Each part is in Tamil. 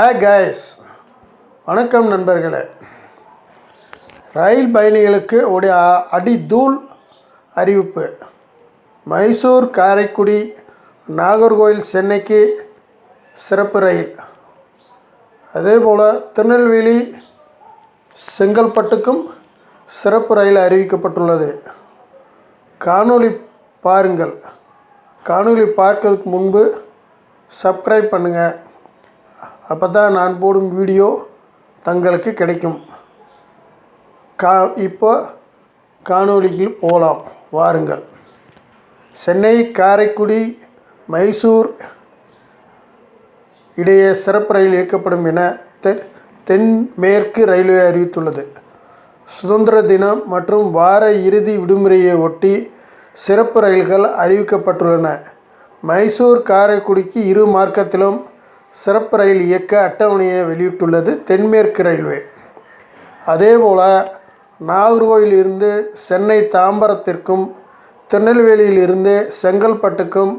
ஆ கைஸ் வணக்கம் நண்பர்களே. ரயில் பயணிகளுக்கு உடைய அடி தூள் அறிவிப்பு. மைசூர் காரைக்குடி நாகர்கோவில் சென்னைக்கு சிறப்பு ரயில். அதேபோல் திருநெல்வேலி செங்கல்பட்டுக்கும் சிறப்பு ரயில் அறிவிக்கப்பட்டுள்ளது. காணொளி பாருங்கள். காணொளி பார்க்கறதுக்கு முன்பு சப்ஸ்கிரைப் பண்ணுங்கள் அப்போ தான் நான் போடும் வீடியோ தங்களுக்கு கிடைக்கும். கா இப்போ காணொளியில் போகலாம் வாருங்கள். சென்னை காரைக்குடி மைசூர் இடையே சிறப்பு ரயில் இயக்கப்படும் என தென் தென்மேற்கு ரயில்வே அறிவித்துள்ளது. சுதந்திர தினம் மற்றும் வார இறுதி விடுமுறையை ஒட்டி சிறப்பு ரயில்கள் அறிவிக்கப்பட்டுள்ளன. மைசூர் காரைக்குடிக்கு இரு மார்க்கத்திலும் சிறப்பு ரயில் இயக்க அட்டவணையை வெளியிட்டுள்ளது தென்மேற்கு ரயில்வே. அதேபோல் நாகர்கோயிலிருந்து சென்னை தாம்பரத்திற்கும் திருநெல்வேலியிலிருந்து செங்கல்பட்டுக்கும்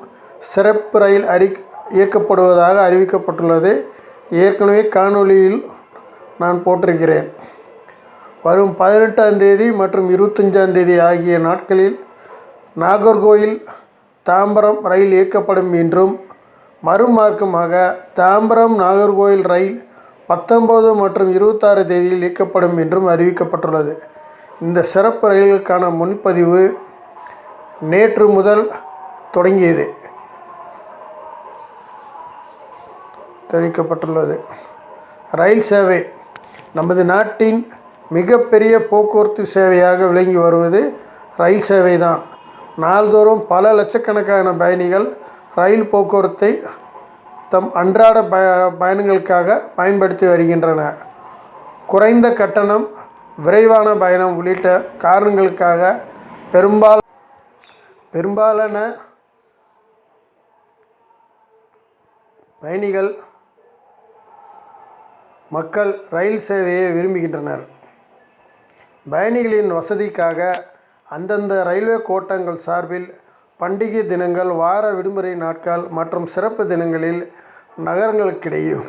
சிறப்பு ரயில் அறி இயக்கப்படுவதாக அறிவிக்கப்பட்டுள்ளது. ஏற்கனவே காணொளியில் நான் போட்டிருக்கிறேன். வரும் பதினெட்டாம் தேதி மற்றும் இருபத்தஞ்சாம் தேதி ஆகிய நாட்களில் நாகர்கோயில் தாம்பரம் ரயில் இயக்கப்படும் என்றும் மறுமார்க்கமாக தாம்பரம் நாகர்கோயில் ரயில் பத்தொம்போது மற்றும் இருபத்தாறு தேதியில் இயக்கப்படும் என்றும் அறிவிக்கப்பட்டுள்ளது. இந்த சிறப்பு ரயில்களுக்கான முன்பதிவு நேற்று முதல் தொடங்கியது. தெரிவிக்கப்பட்டுள்ளது. ரயில் சேவை நமது நாட்டின் மிகப்பெரிய போக்குவரத்து சேவையாக விளங்கி வருவது ரயில் சேவை தான் நாள்தோறும் பல லட்சக்கணக்கான பயணிகள் ரயில் போக்குவரத்தை தம் அன்றாட ப பயணங்களுக்காக பயன்படுத்தி வருகின்றன. குறைந்த கட்டணம் விரைவான பயணம் உள்ளிட்ட காரணங்களுக்காக பெரும்பால் பெரும்பாலான பயணிகள் மக்கள் ரயில் சேவையை விரும்புகின்றனர். பயணிகளின் வசதிக்காக அந்தந்த ரயில்வே கோட்டங்கள் சார்பில் பண்டிகை தினங்கள் வார விடுமுறை நாட்கள் மற்றும் சிறப்பு தினங்களில் நகரங்களுக்கிடையும்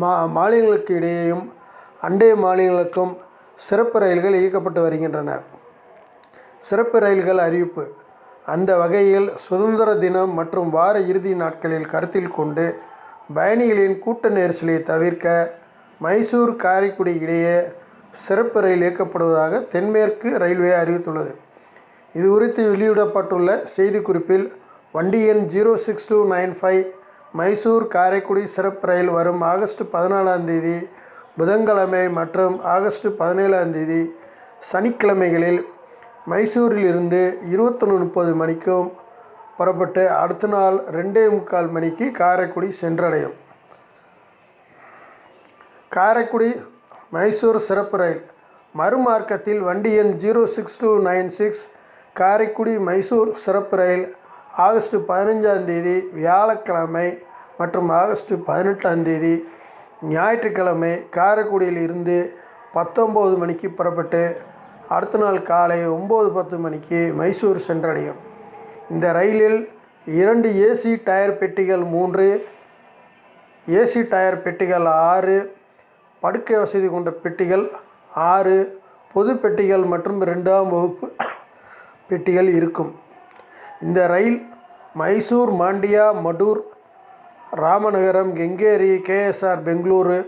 மா மாநிலங்களுக்கு இடையேயும் அண்டை மாநிலங்களுக்கும் சிறப்பு ரயில்கள் இயக்கப்பட்டு வருகின்றன. சிறப்பு ரயில்கள் அறிவிப்பு. அந்த வகையில் சுதந்திர தினம் மற்றும் வார இறுதி நாட்களில் கருத்தில் கொண்டு பயணிகளின் கூட்ட நெரிசலை தவிர்க்க மைசூர் காரைக்குடி இடையே சிறப்பு ரயில் இயக்கப்படுவதாக தென்மேற்கு ரயில்வே அறிவித்துள்ளது. இது குறித்து வெளியிடப்பட்டுள்ள செய்திக்குறிப்பில் வண்டி எண் zero six two nine five Mysore Karaikudi சிறப்பு ரயில் வரும் ஆகஸ்ட் பதினாலாம் தேதி புதன்கிழமை மற்றும் ஆகஸ்ட் பதினேழாம் தேதி சனிக்கிழமைகளில் மைசூரிலிருந்து இருபத்தொன்று முப்பது மணிக்கும் புறப்பட்டு அடுத்த நாள் ரெண்டே முக்கால் மணிக்கு காரைக்குடி சென்றடையும். காரைக்குடி மைசூர் சிறப்பு ரயில் மறுமார்க்கத்தில் வண்டி எண் zero six two nine six Karaikudi Mysore சிறப்பு ரயில் ஆகஸ்ட் பதினஞ்சாம் தேதி வியாழக்கிழமை மற்றும் ஆகஸ்ட் பதினெட்டாம் தேதி ஞாயிற்றுக்கிழமை காரைக்குடியில் இருந்து பத்தொம்போது மணிக்கு புறப்பட்டு அடுத்த நாள் காலை ஒம்பது பத்து மணிக்கு மைசூர் சென்றடையும். இந்த ரயிலில் இரண்டு ஏசி டயர் பெட்டிகள் மூன்று ஏசி டயர் பெட்டிகள் ஆறு படுக்கை வசதி கொண்ட பெட்டிகள் ஆறு பொது பெட்டிகள் மற்றும் ரெண்டாம் வகுப்பு பெட்டிகள் இருக்கும். இந்த ரயில் மைசூர் மாண்டியா மடூர் ராமநகரம் கெங்கேரி கேஎஸ்ஆர் பெங்களூரு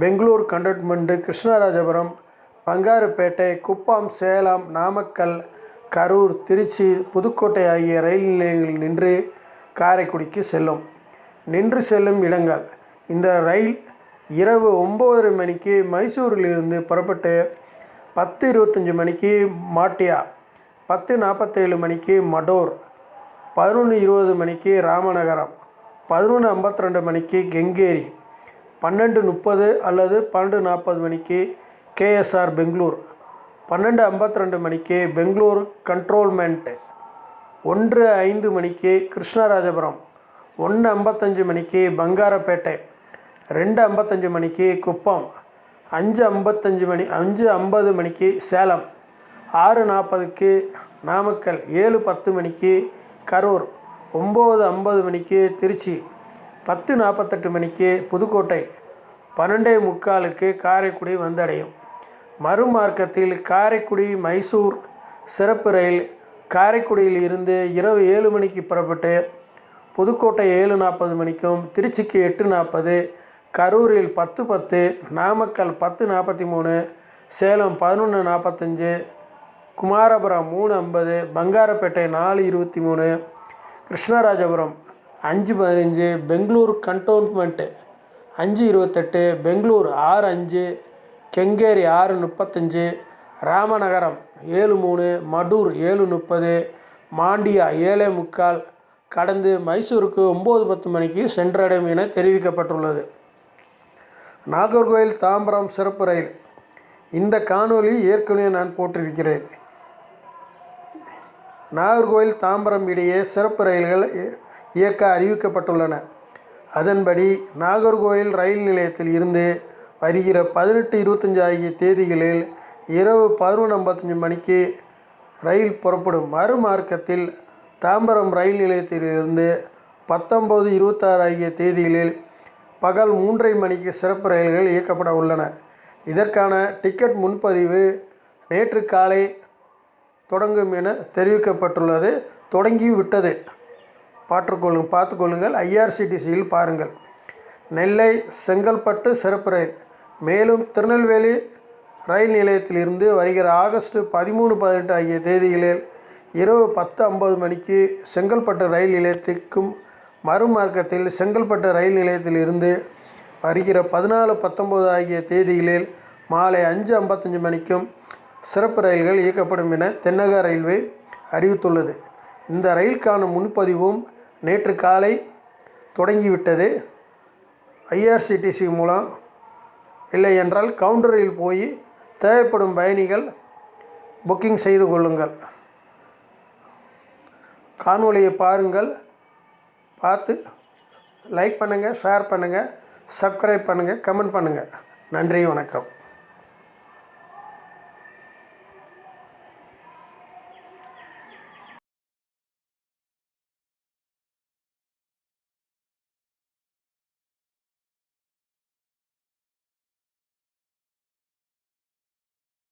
பெங்களூர் கண்டட்மெண்ட்டு கிருஷ்ணராஜபுரம் பங்காருப்பேட்டை குப்பம் சேலம் நாமக்கல் கரூர் திருச்சி புதுக்கோட்டை ஆகிய ரயில் நிலையங்களில் நின்று காரைக்குடிக்கு செல்லும். நின்று செல்லும் இடங்கள். இந்த ரயில் இரவு ஒம்பதரை மணிக்கு மைசூரிலிருந்து புறப்பட்டு பத்து இருபத்தஞ்சி மணிக்கு மாட்டியா பத்து நாற்பத்தேழு மணிக்கு மடோர் பதினொன்று இருபது மணிக்கு ராமநகரம் பதினொன்று ஐம்பத்தி ரெண்டு மணிக்கு கெங்கேரி பன்னெண்டு முப்பது அல்லது பன்னெண்டு நாற்பது மணிக்கு கேஎஸ்ஆர் பெங்களூர் பன்னெண்டு ஐம்பத்தி ரெண்டு மணிக்கு பெங்களூர் கண்ட்ரோல்மெண்ட் ஒன்று ஐந்து மணிக்கு கிருஷ்ணராஜபுரம் ஒன்று ஐம்பத்தஞ்சு மணிக்கு பங்காரப்பேட்டை ரெண்டு ஐம்பத்தஞ்சு மணிக்கு குப்பம் அஞ்சு ஐம்பத்தஞ்சு மணி அஞ்சு ஐம்பது மணிக்கு சேலம். ஆறு நாற்பதுக்கு நாமக்கல் ஏழு பத்து மணிக்கு கரூர் ஒம்பது ஐம்பது மணிக்கு திருச்சி பத்து நாற்பத்தெட்டு மணிக்கு புதுக்கோட்டை பன்னெண்டே முக்காலுக்கு காரைக்குடி வந்தடையும். மறுமார்க்கத்தில் காரைக்குடி மைசூர் சிறப்பு ரயில் காரைக்குடியில் இருந்து இரவு ஏழு மணிக்கு புறப்பட்டு புதுக்கோட்டை ஏழு நாற்பது மணிக்கும் திருச்சிக்கு எட்டு நாற்பது கரூரில் பத்து பத்து நாமக்கல் பத்து நாற்பத்தி மூணு சேலம் பதினொன்று நாற்பத்தஞ்சு குமாரபுரம் மூணு ஐம்பது பங்காரப்பேட்டை நாலு இருபத்தி மூணு கிருஷ்ணராஜபுரம் அஞ்சு பதினஞ்சு பெங்களூர் கண்டோன்மெண்ட்டு அஞ்சு இருபத்தெட்டு பெங்களூர் ஆறு அஞ்சு கெங்கேரி ஆறு முப்பத்தஞ்சு ராமநகரம் ஏழு மூணு மடூர் ஏழு முப்பது மாண்டியா ஏழே முக்கால் கடந்து மைசூருக்கு ஒம்பது பத்து மணிக்கு சென்றடையும் என தெரிவிக்கப்பட்டுள்ளது. நாகர்கோயில் தாம்பரம் சிறப்பு ரயில். இந்த காணொலி ஏற்கனவே நான் போட்டிருக்கிறேன். நாகர்கோயில் தாம்பரம் இடையே சிறப்பு ரயில்கள் இ- இயக்க அறிவிக்கப்பட்டுள்ளன. அதன்படி நாகர்கோயில் ரயில் நிலையத்தில் இருந்து வருகிற பதினெட்டு இருபத்தஞ்சு ஆகிய தேதிகளில் இரவு பதினொன்று ஐம்பத்தஞ்சு மணிக்கு ரயில் புறப்படும். மறுமார்க்கத்தில் தாம்பரம் ரயில் நிலையத்திலிருந்து பத்தொம்பது இருபத்தாறு ஆகிய தேதிகளில் பகல் மூன்றரை மணிக்கு சிறப்பு ரயில்கள் இயக்கப்பட உள்ளன. இதற்கான டிக்கெட் முன்பதிவு நேற்று காலை தொடங்கும் என தெரிவிக்கப்பட்டுள்ளது. தொடங்கி விட்டது பாற்றுக்கொள்ளும் பார்த்துக்கொள்ளுங்கள். ஐஆர்சிடிசியில் பாருங்கள். நெல்லை செங்கல்பட்டு சிறப்பு ரயில் மேலும் திருநெல்வேலி ரயில் நிலையத்திலிருந்து வருகிற ஆகஸ்ட் பதிமூணு பதினெட்டு ஆகிய தேதிகளில் இரவு பத்து ஐம்பது மணிக்கு செங்கல்பட்டு ரயில் நிலையத்திற்கும் மறுமார்க்கத்தில் செங்கல்பட்டு ரயில் நிலையத்திலிருந்து வருகிற பதினாலு பத்தொம்போது ஆகிய தேதிகளில் மாலை அஞ்சு ஐம்பத்தஞ்சு மணிக்கும் சிறப்பு ரயில்கள் இயக்கப்படும் என தென்னக ரயில்வே அறிவித்துள்ளது. இந்த ரயிலுக்கான முன்பதிவும் நேற்று காலை தொடங்கிவிட்டது. ஐஆர்சிடிசி மூலம் இல்லை என்றால் கவுண்டரில் போய் தேவைப்படும் பயணிகள் புக்கிங் செய்து கொள்ளுங்கள். காணொலியை பாருங்கள். பார்த்து லைக் பண்ணுங்கள் ஷேர் பண்ணுங்கள் சப்ஸ்கிரைப் பண்ணுங்கள் கமெண்ட் பண்ணுங்கள் நன்றி வணக்கம்.